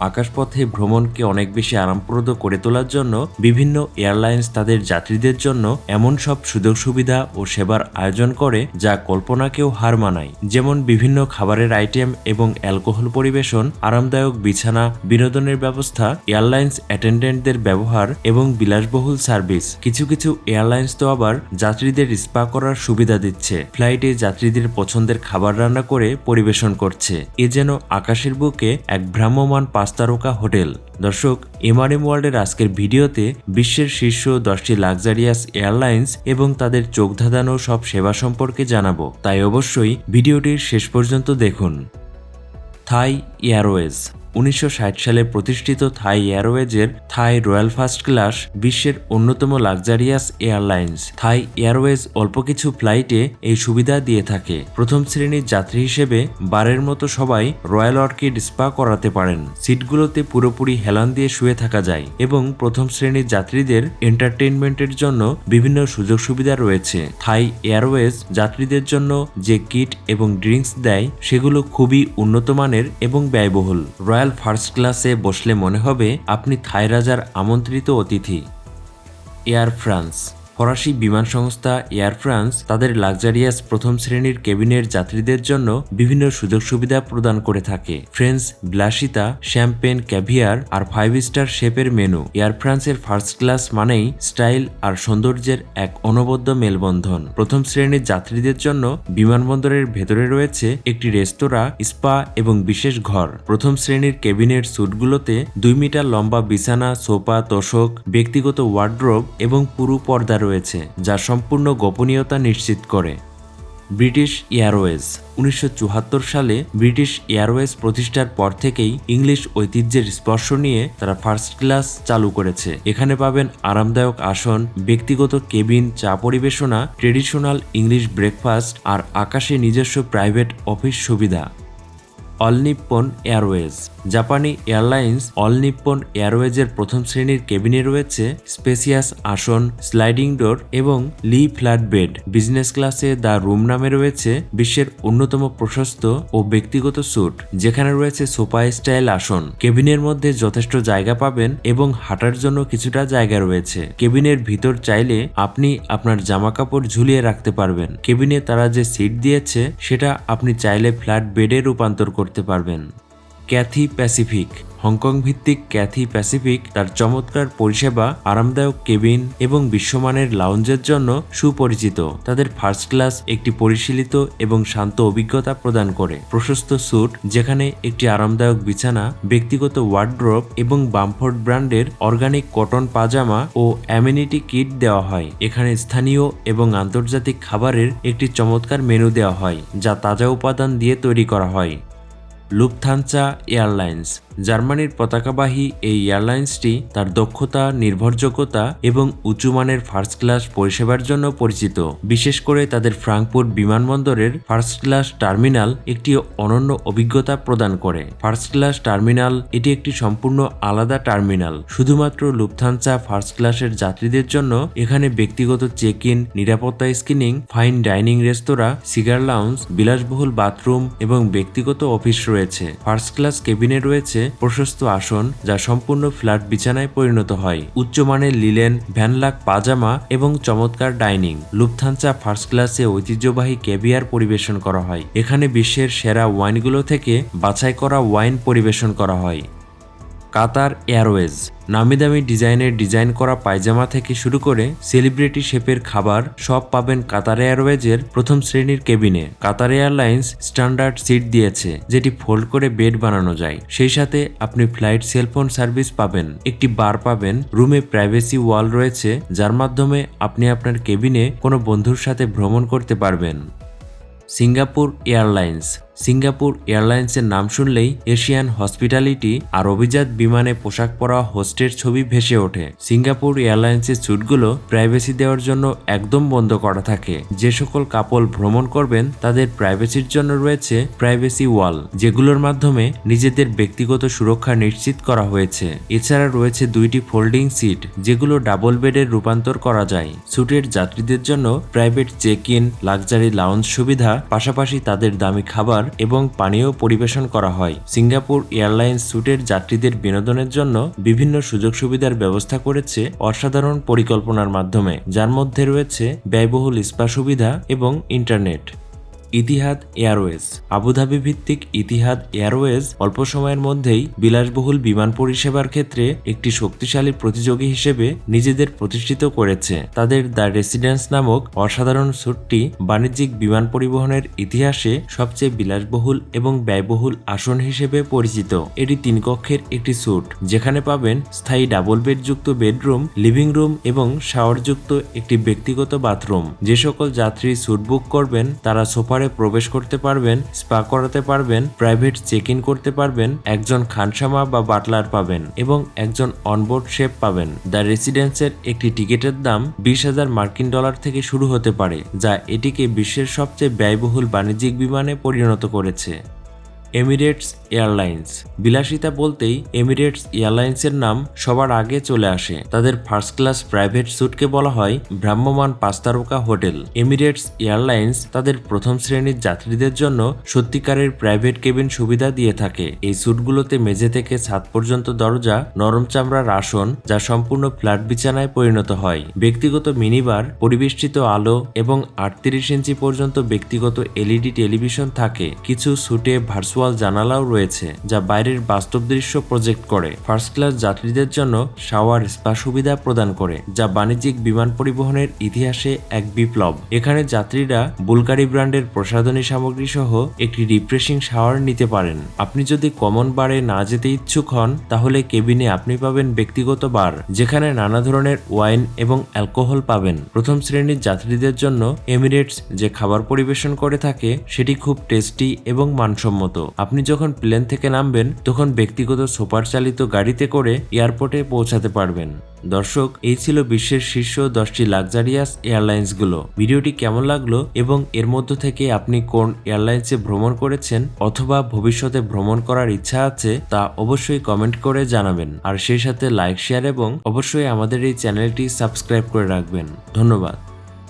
আকাশপথে ভ্রমণকে অনেক বেশি আরামপ্রদ করে তোলার জন্য বিভিন্ন এয়ারলাইন্স তাদের যাত্রীদের জন্য এমন সব সুযোগ সুবিধা ও সেবার আয়োজন করে যা কল্পনাকেও হার মানায়। যেমন বিভিন্ন খাবারের আইটেম এবং অ্যালকোহল পরিবেশন, আরামদায়ক বিছানা, বিনোদনের ব্যবস্থা, এয়ারলাইন্স অ্যাটেন্ডেন্টদের ব্যবহার এবং বিলাসবহুল সার্ভিস। কিছু কিছু এয়ারলাইন্স তো আবার যাত্রীদের স্পা করার সুবিধা দিচ্ছে। ফ্লাইটে যাত্রীদের পছন্দের খাবার রান্না করে পরিবেশন করছে। এ যেন আকাশের বুকে এক ভ্রাম্যমান পাঁচ তারকা হোটেল। দর্শক এমআরএম ওয়ার্ল্ডের আজকের ভিডিওতে বিশ্বের শীর্ষ দশটি লাক্সারিয়াস এয়ারলাইন্স এবং তাদের চোখ ধাঁধানো সব সেবা সম্পর্কে জানাব। তাই অবশ্যই ভিডিওটির শেষ পর্যন্ত দেখুন। Thai Airways. উনিশশো ষাট সালে প্রতিষ্ঠিত থাই এয়ারওয়েজের থাই রয়্যাল ফার্স্ট ক্লাস বিশ্বের অন্যতম লাক্সারিয়াস এয়ারলাইন্স। থাই এয়ারওয়েজ অল্প কিছু ফ্লাইটে এই সুবিধা দিয়ে থাকে। প্রথম শ্রেণির যাত্রী হিসেবে বারের মতো সবাই রয়্যাল অর্কিড স্পা করাতে পারেন। সিটগুলোতে পুরোপুরি হেলান দিয়ে শুয়ে থাকা যায় এবং প্রথম শ্রেণির যাত্রীদের এন্টারটেইনমেন্টের জন্য বিভিন্ন সুযোগ সুবিধা রয়েছে। থাই এয়ারওয়েজ যাত্রীদের জন্য যে কিট এবং ড্রিঙ্কস দেয়, সেগুলো খুবই উন্নত মানের এবং ব্যয়বহুল। রয়্যাল ফার্স্ট ক্লাসে বসলে মনে হবে আপনি থাই রাজার আমন্ত্রিত অতিথি। Air France. ফরাসি বিমান সংস্থা এয়ার ফ্রান্স তাদের লাক্সারিয়াস প্রথম শ্রেণির কেবিনের যাত্রীদের জন্য বিভিন্ন সুযোগ সুবিধা প্রদান করে থাকে। ফ্রেন্স ব্লাসিতা শ্যাম্পেন, ক্যাভিয়ার আর ফাইভ স্টার শেপের মেনু। এয়ার ফ্রান্সের ফার্স্ট ক্লাস মানেই স্টাইল আর সৌন্দর্যের এক অনবদ্য মেলবন্ধন। প্রথম শ্রেণির যাত্রীদের জন্য বিমানবন্দরের ভেতরে রয়েছে একটি রেস্তোরাঁ, স্পা এবং বিশেষ ঘর। প্রথম শ্রেণির কেবিনের স্যুটগুলোতে দুই মিটার লম্বা বিছানা, সোফা, তোষক, ব্যক্তিগত ওয়ার্ড্রোব এবং পুরু পর্দা রয়েছে, যা সম্পূর্ণ গোপনীয়তা নিশ্চিত করে। ব্রিটিশ এয়ারওয়েজ উনিশশো সালে ব্রিটিশ এয়ারওয়েজ প্রতিষ্ঠার পর থেকেই ইংলিশ ঐতিহ্যের স্পর্শ নিয়ে তারা ফার্স্ট ক্লাস চালু করেছে। এখানে পাবেন আরামদায়ক আসন, ব্যক্তিগত কেবিন, চা পরিবেশনা, ট্রেডিশনাল ইংলিশ ব্রেকফাস্ট আর আকাশে নিজস্ব প্রাইভেট অফিস সুবিধা। All Nippon Airways. জাপানি এয়ারলাইন্স অল নিপ্পন এয়ারওয়েজের প্রথম শ্রেণির কেবিনে রয়েছে স্পেসিয়াস আসন, স্লাইডিং ডোর এবং লি ফ্ল্যাট বেড বিজনেস ক্লাসে দ্য রুম নামে রয়েছে বিশ্বের অন্যতম প্রশস্ত ও ব্যক্তিগত স্যুট, যেখানে রয়েছে সোফা স্টাইল আসন। কেবিনের মধ্যে যথেষ্ট জায়গা পাবেন এবং হাঁটার জন্য কিছুটা জায়গা রয়েছে। কেবিনের ভিতর চাইলে আপনি আপনার জামা কাপড় ঝুলিয়ে রাখতে পারবেন। কেবিনে তারা যে সিট দিয়েছে, সেটা আপনি চাইলে ফ্ল্যাট বেডে রূপান্তর করতে পারবেন। Cathay Pacific. হংকং ভিত্তিক ক্যাথি প্যাসিফিক তার চমৎকার পরিষেবা, আরামদায়ক কেবিন এবং বিশ্বমানের লাউঞ্জের জন্য সুপরিচিত। তাদের ফার্স্ট ক্লাস, একটি পরিশীলিত এবং শান্ত অভিজ্ঞতা প্রদান করে। প্রশস্ত স্যুট, যেখানে একটি আরামদায়ক বিছানা, ব্যক্তিগত ওয়ার্ড্রোব এবং বামফোর্ড ব্র্যান্ডের অর্গানিক কটন পাজামা ও অ্যামিনিটি কিট দেওয়া হয়। এখানে স্থানীয় এবং আন্তর্জাতিক খাবারের একটি চমৎকার মেনু দেওয়া হয়, যা তাজা উপাদান দিয়ে তৈরি করা হয়। লুপথানচা এয়ারলাইন্স জার্মানির পতাকাবাহী এই এয়ারলাইন্সটি তার দক্ষতা, নির্ভরযোগ্যতা এবং উঁচুমানের ফার্স্ট ক্লাস পরিষেবার জন্য পরিচিত। বিশেষ করে তাদের ফ্রাঙ্কফুর্ট বিমানবন্দরের ফার্স্ট ক্লাস টার্মিনাল একটি অনন্য অভিজ্ঞতা প্রদান করে। ফার্স্ট ক্লাস টার্মিনাল এটি একটি সম্পূর্ণ আলাদা টার্মিনাল শুধুমাত্র লুপথানচা ফার্স্ট ক্লাসের যাত্রীদের জন্য এখানে ব্যক্তিগত চেক ইন নিরাপত্তা স্ক্রিনিং ফাইন ডাইনিং রেস্তোরাঁ সিগার লাউন্স বিলাসবহুল বাথরুম এবং ব্যক্তিগত অফিস রয়েছে। ফার্স্ট ক্লাস কেবিনে রয়েছে প্রশস্ত আসন যা সম্পূর্ণ ফ্ল্যাট বিছানায় পরিণত হয়। উচ্চমানের লিলেন, ভ্যানলাক, পাজামা এবং চমৎকার ডাইনিং। লুপথানচা ফার্স্ট ক্লাসে ঐতিহ্যবাহী ক্যাবিয়ার পরিবেশন করা হয়। এখানে বিশ্বের সেরা ওয়াইনগুলো থেকে বাছাই করা ওয়াইন পরিবেশন করা হয়। Qatar Airways. নামি দামি ডিজাইনের ডিজাইন করা পায়জামা থেকে শুরু করে সেলিব্রিটি শেপের খাবার সব পাবেন কাতার এয়ারওয়েজের প্রথম শ্রেণির কেবিনে। কাতার এয়ারলাইন্স স্ট্যান্ডার্ড সিট দিয়েছে, যেটি ফোল্ড করে বেড বানানো যায়। সেই সাথে আপনি ফ্লাইট সেলফোন সার্ভিস পাবেন, একটি বার পাবেন, রুমে প্রাইভেসি ওয়াল রয়েছে, যার মাধ্যমে আপনি আপনার কেবিনে কোনো বন্ধুর সাথে ভ্রমণ করতে পারবেন। সিঙ্গাপুর এয়ারলাইন্স সিঙ্গাপুর এয়ারলাইন্সের নাম শুনলেই এশিয়ান হসপিটালিটি আর অভিজাত বিমানে পোশাক পরা হোস্টের ছবি ভেসে ওঠে। সিঙ্গাপুর এয়ারলাইন্সের স্যুটগুলো প্রাইভেসি দেওয়ার জন্য একদম বন্ধ করা থাকে। যে সকল কাপল ভ্রমণ করবেন, তাদের প্রাইভেসির জন্য রয়েছে প্রাইভেসি ওয়াল, যেগুলোর মাধ্যমে নিজেদের ব্যক্তিগত সুরক্ষা নিশ্চিত করা হয়েছে। এছাড়া রয়েছে দুইটি ফোল্ডিং সিট, যেগুলো ডাবল বেডের রূপান্তর করা যায়। স্যুটের যাত্রীদের জন্য private check in luxury lounge সুবিধা, পাশাপাশি তাদের দামি খাবার এবং পানীয় পরিবেশন করা হয়। সিঙ্গাপুর এয়ারলাইন্স স্যুটের যাত্রীদের বিনোদনের জন্য বিভিন্ন সুযোগ সুবিধার ব্যবস্থা করেছে অসাধারণ পরিকল্পনার মাধ্যমে। যার মধ্যে রয়েছে ব্যয়বহুল স্পা সুবিধা এবং internet. Etihad Airways. Abu Dhabi ভিত্তিক ইতিহাদ এয়ারওয়েজ অল্প সময়ের মধ্যেই বিলাসবহুল বিমান পরিষেবার ক্ষেত্রে একটি শক্তিশালী প্রতিযোগী হিসেবে নিজেদের প্রতিষ্ঠিত করেছে। তাদের দ্য রেসিডেন্স নামক অসাধারণ স্যুটটি বাণিজ্যিক বিমান পরিবহনের ইতিহাসে সবচেয়ে বিলাসবহুল এবং ব্যয়বহুল আসন হিসেবে পরিচিত। এটি তিন কক্ষের একটি স্যুট, যেখানে পাবেন স্থায়ী ডাবল বেডযুক্ত বেডরুম, লিভিং রুম এবং শাওয়ারযুক্ত একটি ব্যক্তিগত বাথরুম। যে সকল যাত্রী স্যুট বুক করবেন, তারা সোফারে প্রবেশ করতে পারবেন, স্পা করাতে পারবেন প্রাইভেট চেক ইন করতে পারবেন, একজন খানসামা বা বাটলার পাবেন এবং একজন অনবোর্ড শেফ পাবেন। দ্য রেসিডেন্সের একটি টিকিটের দাম বিশ হাজার মার্কিন ডলার থেকে শুরু হতে পারে, যা এটিকে বিশ্বের সবচেয়ে ব্যয়বহুল বাণিজ্যিক বিমানে পরিণত করেছে। Emirates airlines. বিলাসিতা বলতেই এমিরেটস এয়ারলাইন্সের নাম সবার আগে চলে আসে। তাদের ফার্স্ট ক্লাস প্রাইভেট স্যুটকে বলা হয় ভ্রাম্যমান পাঁচ হোটেল। এমিরেটস এয়ারলাইন্স তাদের প্রথম শ্রেণির যাত্রীদের জন্য সত্যিকারের প্রাইভেট কেবিন সুবিধা দিয়ে থাকে। এই স্যুটগুলোতে মেঝে থেকে ছাদ পর্যন্ত দরজা, নরম চামড়ার আসন, যা সম্পূর্ণ ফ্ল্যাট বিছানায় পরিণত হয়। ব্যক্তিগত মিনিবার পরিবেষ্টিত আলো এবং আটত্রিশ ইঞ্চি পর্যন্ত ব্যক্তিগত এলইডি টেলিভিশন থাকে। কিছু স্যুটে ভার্চুয়াল জানালাও রয়েছে যা বাইরের বাস্তব দৃশ্য প্রজেক্ট করে। ফার্স্ট ক্লাস যাত্রীদের জন্য শাওয়ার স্পা সুবিধা প্রদান করে, যা বাণিজ্যিক বিমান পরিবহনের ইতিহাসে এক বিপ্লব। এখানে যাত্রীরা বুলগারি ব্র্যান্ডের প্রসাধনী সামগ্রী সহ একটি রিফ্রেশিং শাওয়ার নিতে পারেন। আপনি যদি কমন বারে না যেতে ইচ্ছুক হন, তাহলে কেবিনে আপনি পাবেন ব্যক্তিগত বার, যেখানে নানা ধরনের ওয়াইন এবং অ্যালকোহল পাবেন। প্রথম শ্রেণির যাত্রীদের জন্য এমিরেটস যে খাবার পরিবেশন করে থাকে, সেটি খুব টেস্টি এবং মানসম্মত। আপনি যখন প্লেন থেকে নামবেন, তখন ব্যক্তিগত সুপার চালিত গাড়িতে করে এয়ারপোর্টে পৌঁছাতে পারবেন। দর্শক, এই ছিল বিশ্বের শীর্ষ দশটি লাক্সারিয়াস এয়ারলাইন্সগুলো। ভিডিওটি কেমন লাগল এবং এর মধ্য থেকে আপনি কোন এয়ারলাইন্সে ভ্রমণ করেছেন অথবা ভবিষ্যতে ভ্রমণ করার ইচ্ছা আছে তা অবশ্যই কমেন্ট করে জানাবেন। আর সেই সাথে লাইক, শেয়ার এবং অবশ্যই আমাদের এই চ্যানেলটি সাবস্ক্রাইব করে রাখবেন। ধন্যবাদ।